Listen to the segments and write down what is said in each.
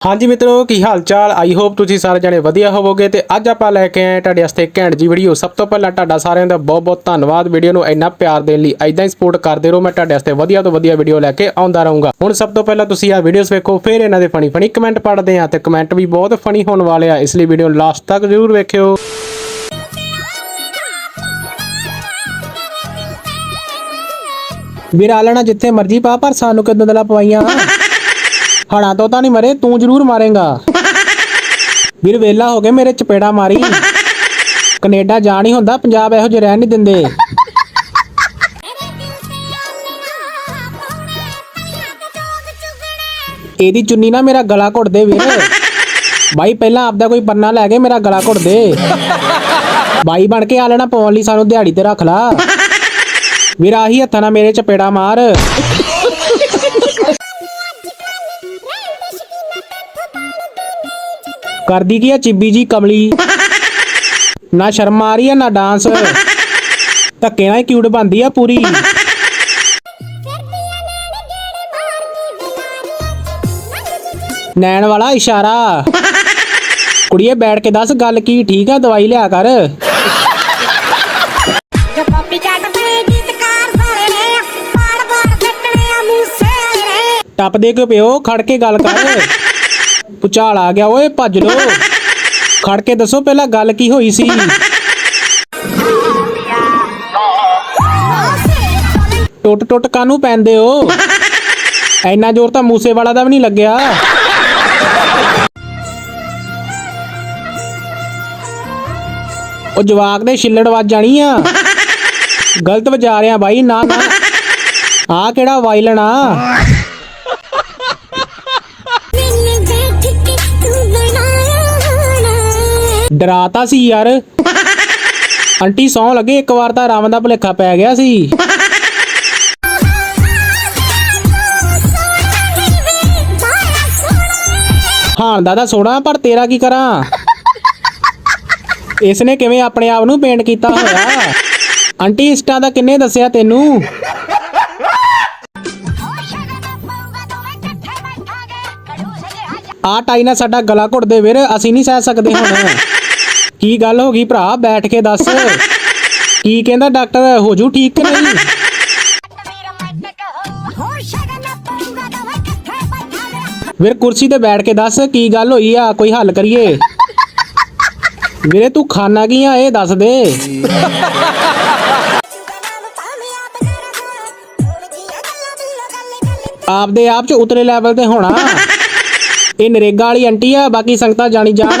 ਹਾਂਜੀ ਮਿੱਤਰੋ, ਕੀ ਹਾਲ ਚਾਲ ਆਈ ਹੋਪ ਤੁਸੀਂ ਸਾਰੇ ਜਣੇ ਵਧੀਆ ਹੋਵੋਗੇ ਤੇ ਅੱਜ ਆਪਾਂ ਲੈ ਕੇ ਆਏ ਤੁਹਾਡੇ ਵਾਸਤੇ ਘੈਂਟ ਜੀ ਵੀਡੀਓ ਸਭ ਤੋਂ ਪਹਿਲਾਂ ਤੁਹਾਡਾ ਸਾਰਿਆਂ ਦਾ ਬਹੁਤ ਬਹੁਤ ਧੰਨਵਾਦ ਵੀਡੀਓ ਨੂੰ ਇੰਨਾ ਪਿਆਰ ਦੇਣ ਲਈ। ਐਦਾਂ ਹੀ ਸਪੋਰਟ ਕਰਦੇ ਰਹੋ, ਮੈਂ ਤੁਹਾਡੇ ਵਾਸਤੇ ਵਧੀਆ ਤੋਂ ਵਧੀਆ ਵੀਡੀਓ ਲੈ ਕੇ ਆਉਂਦਾ ਰਹੂੰਗਾ। ਹੁਣ ਸਭ ਤੋਂ ਪਹਿਲਾਂ ਤੁਸੀਂ ਆਹ ਵੀਡੀਓਜ਼ ਵੇਖੋ, ਫਿਰ ਇਹਨਾਂ ਦੇ ਫਨੀ ਫਨੀ ਕਮੈਂਟ ਪੜ੍ਹਦੇ ਆ ਤੇ ਕਮੈਂਟ ਵੀ ਬਹੁਤ ਫਨੀ ਹੋਣ ਵਾਲੇ ਆ। ਇਸ ਲਈ ਵੀਡੀਓ ਲਾਸਟ ਤੱਕ ਜ਼ਰੂਰ ਵੇਖਿਓ। ਵੀਰਾ ਲੈਣਾ ਜਿੱਥੇ ਮਰਜ਼ੀ ਪਾ, ਪਰ ਸਾਨੂੰ ਕਿਦਾਂ ਦਲਾ ਪਵਾਈਆਂ? ਹੜਾਂ ਤੋਂ ਤਾਂ ਨਹੀਂ ਮਰੇ, ਤੂੰ ਜ਼ਰੂਰ ਮਾਰੇਗਾ। ਵੀਰ ਵੇਲਾ ਹੋ ਗਏ ਮੇਰੇ ਚਪੇੜਾ ਮਾਰੀ। ਕੈਨੇਡਾ ਜਾਣ ਹੀ ਹੁੰਦਾ, ਪੰਜਾਬ ਇਹੋ ਜਿਹੇ ਰਹਿਣ ਨਹੀਂ ਦਿੰਦੇ। ਇਹਦੀ ਚੁੰਨੀ ਨਾ ਮੇਰਾ ਗਲਾ ਘੁੱਟ ਦੇ ਵੀਰ। ਬਾਈ, ਪਹਿਲਾਂ ਆਪਦਾ ਕੋਈ ਪੰਨਾ ਲੈ ਕੇ ਮੇਰਾ ਗਲਾ ਘੁੱਟ ਦੇ। ਬਾਈ ਬਣ ਕੇ ਆ ਲੈਣਾ, ਪਾਉਣ ਲਈ ਸਾਨੂੰ ਦਿਹਾੜੀ ਤੇ ਰੱਖ ਲਾ। ਵੀਰ ਆਹੀ ਹੱਥਾਂ ਨਾਲ ਮੇਰੇ ਚਪੇੜਾ ਮਾਰ। ਕਰਦੀ ਕੀ ਆ? ਚਿੱਬੀ ਜੀ ਕਮਲੀ। ਨਾ ਸ਼ਰਮ ਆ ਰਹੀ ਆ ਨਾ ਡਾਂਸ। ਧੱਕੇ ਨਾਲ ਕਿਊਟ ਬੰਦੀ ਆ ਪੂਰੀ। ਨੈਣ ਵਾਲਾ ਇਸ਼ਾਰਾ। ਕੁੜੀਏ ਬੈਠ ਕੇ ਦੱਸ ਗੱਲ ਕੀ ਠੀਕ ਆ? ਦਵਾਈ ਲਿਆ ਕਰ। ਵਾਲੇ ਟੱਪਦੇ ਕਿਉਂ ਪਿਓ ਖੜ ਕੇ ਗੱਲ ਕਰ। ਪੁਚਾਲ ਆ ਗਿਆ, ਓਏ ਭੱਜ ਲੋ ਖੜ ਕੇ ਦੱਸੋ ਪਹਿਲਾਂ ਗੱਲ ਕੀ ਹੋਈ ਸੀ। ਟੁੱਟ ਟੁੱਟ ਕਾਨੂੰ ਪੈਂਦੇ ਹੋ? ਐਨਾ ਜ਼ੋਰ ਤਾਂ ਮੂਸੇ ਵਾਲਾ ਦਾ ਵੀ ਨਹੀਂ ਲੱਗਿਆ। ਉਹ ਜਵਾਕ ਦੇ ਛਿੱਲੜ ਵੱਜ ਜਾਣੀ ਆ। ਗਲਤ ਵਜਾ ਰਿਆ ਬਾਈ, ਨਾ ਨਾ। ਆ ਕਿਹੜਾ ਵਾਇਲਣ ਆ? ਡਰਾਤਾ ਸੀ ਯਾਰ। ਆਂਟੀ ਸੌ ਲੱਗੇ, ਇੱਕ ਵਾਰ ਤਾਂ ਰਾਮ ਦਾ ਭੁਲੇਖਾ ਪੈ ਗਿਆ ਸੀ। ਹਾਣ ਦਾ ਤਾਂ ਪਰ ਤੇਰਾ ਕੀ ਕਰਾਂ? ਇਸ ਨੇ ਕਿਵੇਂ ਆਪਣੇ ਆਪ ਨੂੰ ਪੇਂਟ ਕੀਤਾ ਹੋਇਆ? ਆਂਟੀ, ਇੰਸਟਾ ਦਾ ਕਿੰਨੇ ਦੱਸਿਆ ਤੈਨੂੰ? ਆ ਟਾਈ ਨਾਲ ਸਾਡਾ ਗਲਾ ਘੁੱਟਦੇ ਵੀਰ ਅਸੀਂ ਨਹੀਂ ਸਹਿ ਸਕਦੇ ਹੁਣ। ਕੀ ਗੱਲ ਹੋ ਗਈ ਭਰਾ? ਬੈਠ ਕੇ ਦੱਸ। ਕੀ ਕਹਿੰਦਾ ਡਾਕਟਰ? ਹੋ ਜੂ ਠੀਕ ਕਿ ਨਹੀਂ? ਵੀਰ ਕੁਰਸੀ ਤੇ ਬੈਠ ਕੇ ਦੱਸ, ਕੀ ਗੱਲ ਹੋਈ ਆ? ਕੋਈ ਹੱਲ ਕਰੀਏ? ਵੀਰੇ ਤੂੰ ਖਾਣਾ ਕੀ ਆ? ਇਹ ਦੱਸ ਦੇ। ਆਪਦੇ ਆਪ ਚ ਉਤਲੇ ਲੈਵਲ ਤੇ ਹੋਣਾ। ਇਹ ਨਰੇਗਾ ਵਾਲੀ ਆਂਟੀ ਆ, ਬਾਕੀ ਸੰਗਤਾਂ ਜਾਣੀ ਜਾਣ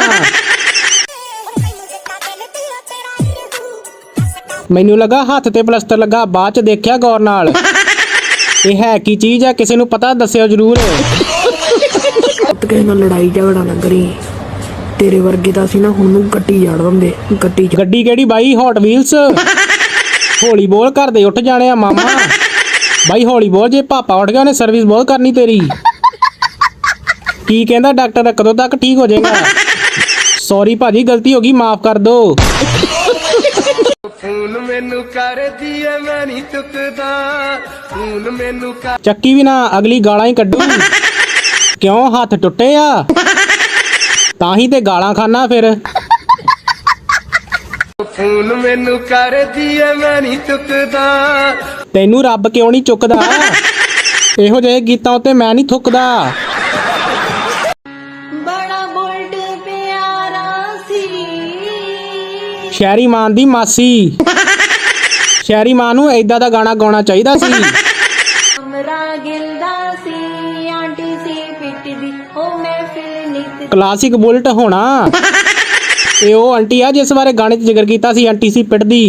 ਮੈਨੂੰ ਲੱਗਾ ਹੱਥ ਤੇ ਪਲਸਤਰ ਲੱਗਾ ਬਾਅਦ ਚ ਦੇਖਿਆ ਗੌਰ ਨਾਲ। ਇਹ ਹੈ ਕੀ ਚੀਜ਼ ਆ ਕਿਸੇ ਨੂੰ ਪਤਾ ਦੱਸਿਓ ਜਰੂਰ। ਕਿਸੇ ਨਾਲ ਲੜਾਈ ਝਗੜਾ ਨਾ ਕਰੀ। ਤੇਰੇ ਵਰਗੇ ਤਾਂ ਸੀ ਨਾ ਹੁਣ ਨੂੰ ਗੱਡੀ ਜੜ ਦਿੰਦੇ ਗੱਡੀ ਗੱਡੀ ਕਿਹੜੀ ਬਾਈ? ਹੌਟ ਵੀਲਸ ਹੌਲੀ ਬੋਲ ਘਰ ਦੇ ਉੱਠ ਜਾਣੇ ਆ ਮਾਮਾ। ਬਾਈ ਹੌਲੀ ਬੋਲ ਜੇ ਪਾਪਾ ਉੱਠ ਗਿਆ ਉਹਨੇ ਸਰਵਿਸ ਬਹੁਤ ਕਰਨੀ ਤੇਰੀ। ਕੀ ਕਹਿੰਦਾ ਡਾਕਟਰ ਕਦੋਂ ਤੱਕ ਠੀਕ ਹੋ ਜਾਏਗਾ। ਸੌਰੀ ਭਾਜੀ ਗਲਤੀ ਹੋ ਗਈ ਮਾਫ ਕਰ ਦਿਓ ਫੋਨ ਮੈਨੂੰ ਕਰਦੀ ਐ ਮੈਂ ਨਹੀਂ ਚੁੱਕਦਾ। ਫੋਨ ਮੈਨੂੰ ਕਰ ਚੱਕੀ ਵੀ ਨਾ ਅਗਲੀ ਗਾਲਾਂ ਹੀ ਕੱਢੂ ਕਿਉਂ ਹੱਥ ਟੁੱਟੇ ਆ? ਤਾਂ ਹੀ ਤੇ ਗਾਲਾਂ ਖਾਨਾ ਫਿਰ। ਫੋਨ ਮੈਨੂੰ ਕਰਦੀ ਐ ਮੈਂ ਨਹੀਂ ਚੁੱਕਦਾ। ਤੈਨੂੰ ਰੱਬ ਕਿਉਂ ਨਹੀਂ ਚੁੱਕਦਾ? ਇਹੋ ਜਿਹੇ ਗੀਤਾਂ ਉੱਤੇ ਮੈਂ ਨਹੀਂ ਥੁੱਕਦਾ। ਸ਼ਹਿਰੀ ਮਾਨ ਦੀ ਮਾਸੀ। ਸ਼ਹਿਰੀ ਮਾਨ ਨੂੰ ਐਦਾਂ ਦਾ ਗਾਣਾ ਗਾਉਣਾ ਚਾਹੀਦਾ ਸੀ। ਅਮਰਾ ਗਿਲਦਾ ਸੀ ਆਂਟੀ ਸੀ ਪਿੱਟਦੀ ਉਹ ਮਹਿਫਿਲ ਨਿਤ ਕਲਾਸਿਕ ਬੁਲਟ ਹੋਣਾ। ਇਹ ਉਹ ਆਂਟੀ ਆ ਜਿਸ ਬਾਰੇ ਗਾਣੇ 'ਚ ਜ਼ਿਕਰ ਕੀਤਾ ਸੀ ਆਂਟੀ ਸੀ ਪਿੱਟਦੀ।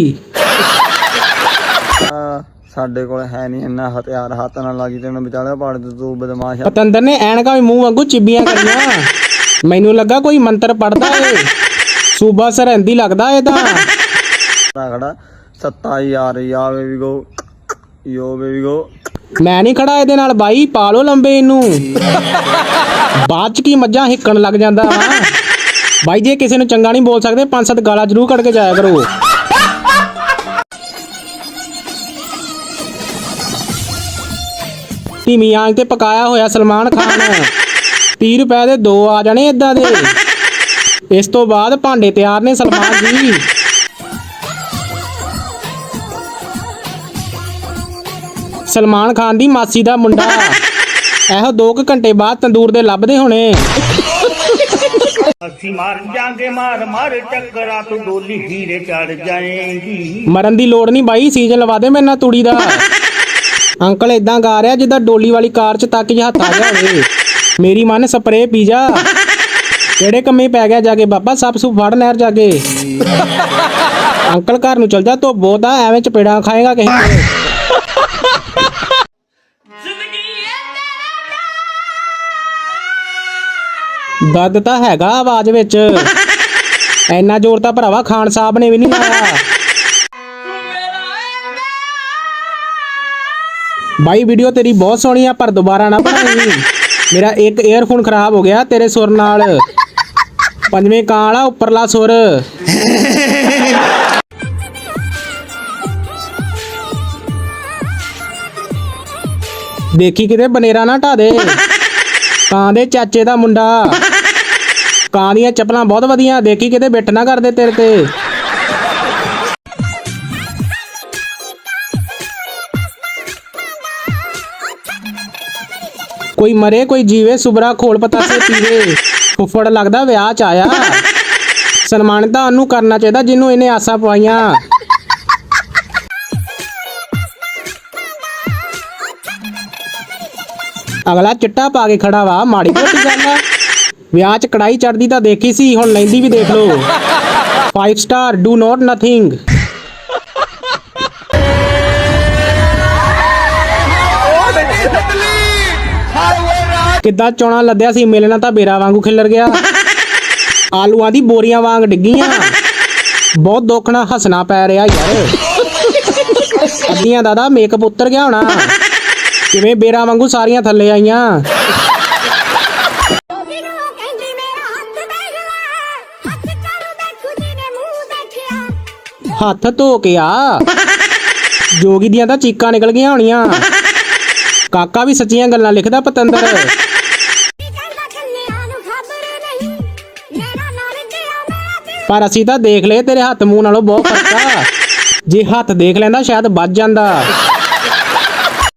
ਸਾਡੇ ਕੋਲ ਹੈ ਨਹੀਂ ਇੰਨਾ ਹਥਿਆਰ ਹੱਥ ਨਾਲ ਲੱਗੀ ਤੇ ਉਹਨੇ ਵਿਚਾਲੇ ਪਾੜ ਦੇ ਤੂੰ ਬਦਮਾਸ਼ ਆ। ਪਤੰਦਰ ਨੇ ਐਨਕਾਂ ਵੀ ਮੂੰਹ ਵਾਂਗੂ ਚਿੱਬੀਆਂ ਕਰੀਆਂ। ਮੈਨੂੰ ਲੱਗਾ ਕੋਈ ਮੰਤਰ ਪੜਦਾ ਏ। ਸੂਬਾ ਸਰਹੰਦੀ ਲੱਗਦਾ ਇਹ ਤਾਂ। ਖੜਾ ਖੜਾ। ਸੱਤਾ ਯਾਰ ਯਾ ਬੇਬੀ ਗੋ ਯੋ ਬੇਬੀ ਗੋ ਮੈਂ ਨਹੀਂ ਖੜਾ ਇਹਦੇ ਨਾਲ ਬਾਈ ਪਾ ਲੋ ਲੰਬੇ ਇਹਨੂੰ। ਬਾਅਦ ਚ ਕੀ ਮੱਝਾਂ ਹਿੱਕਣ ਲੱਗ ਜਾਂਦਾ। ਵਾ ਬਾਈ ਜੇ ਕਿਸੇ ਨੂੰ ਚੰਗਾ ਨਹੀਂ ਬੋਲ ਸਕਦੇ ਪੰਜ ਸੱਤ ਗਾਲਾਂ ਜ਼ਰੂਰ ਕੱਢ ਕੇ ਜਾਇਆ ਕਰੋ। ਧੀਮੀ ਆਂਚ ਤੇ ਪਕਾਇਆ ਹੋਇਆ ਸਲਮਾਨ ਖਾਨ। 30 ਰੁਪਏ ਦੇ ਦੋ ਆ ਜਾਣੇ ਇਦਾਂ ਦੇ। ਇਸ ਤੋਂ ਬਾਅਦ ਭਾਂਡੇ ਤਿਆਰ ਨੇ ਸਲਮਾਨ ਜੀ। ਸਲਮਾਨ ਖਾਨ ਦੀ ਮਾਸੀ ਦਾ ਮੁੰਡਾ। ਇਹੋ 2 ਘੰਟੇ ਬਾਅਦ ਤੰਦੂਰ ਦੇ ਲੱਭਦੇ ਹੋਣੇ। ਅਸੀਂ ਮਾਰ ਜਾਂਗੇ ਮਾਰ ਮਾਰ ਟੱਕਰਾ ਤੂੰ ਡੋਲੀ ਹੀਰੇ ਚੜ ਜਾਏਂਗੀ। ਮਰਨ ਦੀ ਲੋੜ ਨਹੀਂ ਬਾਈ ਸੀਜ਼ਨ ਲਵਾ ਦੇ ਮੇਰੇ ਨਾਲ ਤੂੜੀ ਦਾ। ਅੰਕਲ ਇਦਾਂ ਗਾ ਰਿਹਾ ਜਿੱਦਾਂ ਡੋਲੀ ਵਾਲੀ ਕਾਰ 'ਚ ਤੱਕ ਜਿਹਾ ਹੱਥ ਆ ਹੋਵੇ ਮੇਰੀ ਮਨ ਸਪਰੇ ਪੀ ਜਾ। ਕਿਹੜੇ ਕੰਮੇ ਪੈ ਗਿਆ ਜਾ ਕੇ? ਬਾਬਾ ਸੱਪ ਸੁ ਫੜ ਨਹਿਰ ਜਾ ਕੇ। ਅੰਕਲ ਘਰ ਨੂੰ ਚਲ ਜਾ ਤੋ ਬੋਦਾ ਐਵੇਂ ਚਪੇੜਾਂ ਖਾਏਗਾ ਕਿਸੇ ਤੇ ਦਰਦ ਤਾਂ ਹੈਗਾ ਆਵਾਜ਼ ਵਿੱਚ। ਐਨਾ ਜ਼ੋਰ ਤਾਂ ਭਰਾਵਾ ਖਾਨ ਸਾਹਿਬ ਨੇ ਵੀ ਨਹੀਂ ਲਾਇਆ। ਬਾਈ ਵੀਡੀਓ ਤੇਰੀ ਬਹੁਤ ਸੋਹਣੀ ਆ ਪਰ ਦੁਬਾਰਾ ਨਾ ਬਣਾਈ। ਮੇਰਾ ਇੱਕ ਏਅਰਫੋਨ ਖਰਾਬ ਹੋ ਗਿਆ ਤੇਰੇ ਸੁਰ ਨਾਲ। ਪੰਜਵੇਂ ਕਾਂ ਵਾਲਾ ਉੱਪਰਲਾ ਸੁਰ। ਦੇਖੀ ਕਿਤੇ ਬਨੇਰਾ ਨਾ ਢਾ ਦੇ। ਕਾਂ ਦੇ ਚਾਚੇ ਦਾ ਮੁੰਡਾ। ਕਾਂ ਦੀਆਂ ਚੱਪਲਾਂ ਬਹੁਤ ਵਧੀਆ, ਦੇਖੀ ਕਿਤੇ ਬਿੱਟ ਨਾ ਕਰਦੇ ਤੇਰੇ ਤੇ। ਕੋਈ ਮਰੇ, ਕੋਈ ਜੀਵੇ ਸੁਬਰਾ ਖੋਲ ਪਤਾਸੇ ਪੀਵੇ। ਫੁੱਫੜ ਲੱਗਦਾ ਵਿਆਹ ਚ ਆਇਆ। ਸਨਮਾਨ ਤਾਂ ਉਹਨੂੰ ਕਰਨਾ ਚਾਹੀਦਾ, ਜਿਹਨੂੰ ਇਹਨੇ ਆਸਾਂ ਪਵਾਈਆਂ। ਅਗਲਾ ਚਿੱਟਾ ਪਾ ਕੇ ਖੜਾ ਵਾ, ਮਾੜੀ ਮੋਟੀ ਗੱਲ ਆ। ਵਿਆਹ ਚ ਕੜਾਈ ਚੜਦੀ ਤਾਂ ਦੇਖੀ ਸੀ, ਹੁਣ ਲੈਂਦੀ ਵੀ ਦੇਖ ਲਓ। 5 ਸਟਾਰ ਡੂ ਨਾਟ ਨਥਿੰਗ ਕਿੱਦਾਂ ਚੋਣਾ ਲੱਦਿਆ ਸੀ? ਮਿਲਣਾ ਤਾਂ ਬੇਰਾ ਵਾਂਗੂ ਖਿਲਰ ਗਿਆ। ਆਲੂਆਂ ਦੀ ਬੋਰੀਆਂ ਵਾਂਗ ਡਿੱਗੀਆਂ। ਬਹੁਤ ਦੁੱਖ ਨਾਲ ਹੱਸਣਾ ਪੈ ਰਿਹਾ ਯਾਰ। ਅੱਧੀਆਂ ਦਾਦਾ ਮੇਕਅਪ ਉਤਰ ਗਿਆ ਹੋਣਾ। ਕਿਵੇਂ ਬੇਰਾ ਵਾਂਗੂ ਸਾਰੀਆਂ ਥੱਲੇ ਆਈਆਂ? ਹੱਥ ਧੋ ਕੇ ਆ। ਜੋਗੀ ਦੀਆਂ ਤਾਂ ਚੀਕਾਂ ਨਿਕਲ ਗਈਆਂ ਹੋਣੀਆਂ। ਕਾਕਾ ਵੀ ਸੱਚੀਆਂ ਗੱਲਾਂ ਲਿਖਦਾ ਪਤੰਦਰ। ਪਰ ਅਸੀਂ ਤਾਂ ਦੇਖ ਲਏ ਤੇਰੇ ਹੱਥ ਮੂੰਹ ਨਾਲੋਂ ਬਹੁਤ ਫ਼ਰਕ ਆ। ਜੇ ਹੱਥ ਦੇਖ ਲੈਂਦਾ ਸ਼ਾਇਦ ਵੱਜ ਜਾਂਦਾ।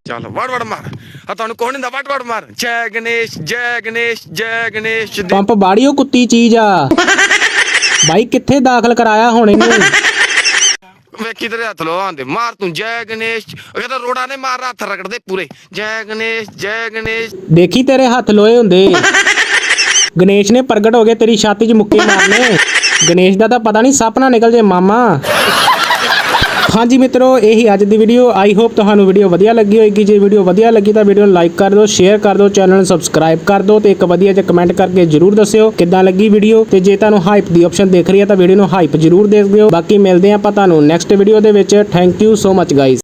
ਚੱਲ ਵੜ ਵੜ ਮਾਰ। ਆ ਤੁਹਾਨੂੰ ਕੋਣ ਹੁੰਦਾ ਵੜ ਵੜ ਮਾਰ। ਜੈ ਗਣੇਸ਼ ਜੈ ਗਣੇਸ਼ ਜੈ ਗਣੇਸ਼ ਦੇ- ਪੰਪ ਬਾੜੀ ਉਹ ਕੁੱਤੀ ਚੀਜ਼ ਆ। ਬਾਈ ਕਿੱਥੇ ਦਾਖਲ ਕਰਾਇਆ ਹੁਣ ਇਹਨੂੰ? ਵੇਖੀ ਤੇਰੇ ਹੱਥ ਲੋ ਆਂਦੇ ਮਾਰ ਤੂੰ ਜੈ ਗਣੇਸ਼। ਉਹ ਕਹਿੰਦਾ ਰੋੜਾ ਨੇ ਮਾਰ ਹੱਥ ਰਗੜਦੇ ਪੂਰੇ। ਜੈ ਗਣੇਸ਼ ਜੈ ਗਣੇਸ਼। ਦੇਖੀ ਤੇਰੇ ਹੱਥ ਲੋਏ ਹੁੰਦੇ। ਗਣੇਸ਼ ਨੇ ਪ੍ਰਗਟ ਹੋ ਕੇ ਤੇਰੀ ਛਾਤੀ 'ਚ ਮੁੱਕੇ ਮਾਰਨੇ। ਗਣੇਸ਼ ਦਾ ਤਾਂ ਪਤਾ ਨਹੀਂ ਸਪਨਾ ਨਿਕਲ ਜੇ ਮਾਮਾ। ਹਾਂਜੀ ਮਿੱਤਰੋ, ਇਹੀ ਅੱਜ ਦੀ ਵੀਡੀਓ ਆਈ ਹੋਪ ਤੁਹਾਨੂੰ ਵੀਡੀਓ ਵਧੀਆ ਲੱਗੀ ਹੋਏਗੀ। ਜੇ ਵੀਡੀਓ ਵਧੀਆ ਲੱਗੀ ਤਾਂ ਵੀਡੀਓ ਨੂੰ ਲਾਈਕ ਕਰ ਦਿਓ ਸ਼ੇਅਰ ਕਰ ਦਿਓ ਚੈਨਲ ਨੂੰ ਸਬਸਕ੍ਰਾਈਬ ਕਰ ਦਿਓ ਤੇ ਇੱਕ ਵਧੀਆ ਜਿਹਾ ਕਮੈਂਟ ਕਰਕੇ ਜਰੂਰ ਦੱਸਿਓ ਕਿੱਦਾਂ ਲੱਗੀ ਵੀਡੀਓ ਤੇ ਜੇ ਤੁਹਾਨੂੰ ਹਾਈਪ ਦੀ ਆਪਸ਼ਨ ਦਿਖ ਰਹੀ ਹੈ ਤਾਂ ਵੀਡੀਓ ਨੂੰ ਹਾਈਪ ਜਰੂਰ ਦੇਖ ਦਿਓ। ਬਾਕੀ ਮਿਲਦੇ ਹਾਂ ਆਪਾਂ ਤੁਹਾਨੂੰ ਨੈਕਸਟ ਵੀਡੀਓ ਦੇ ਵਿੱਚ। Thank you so much guys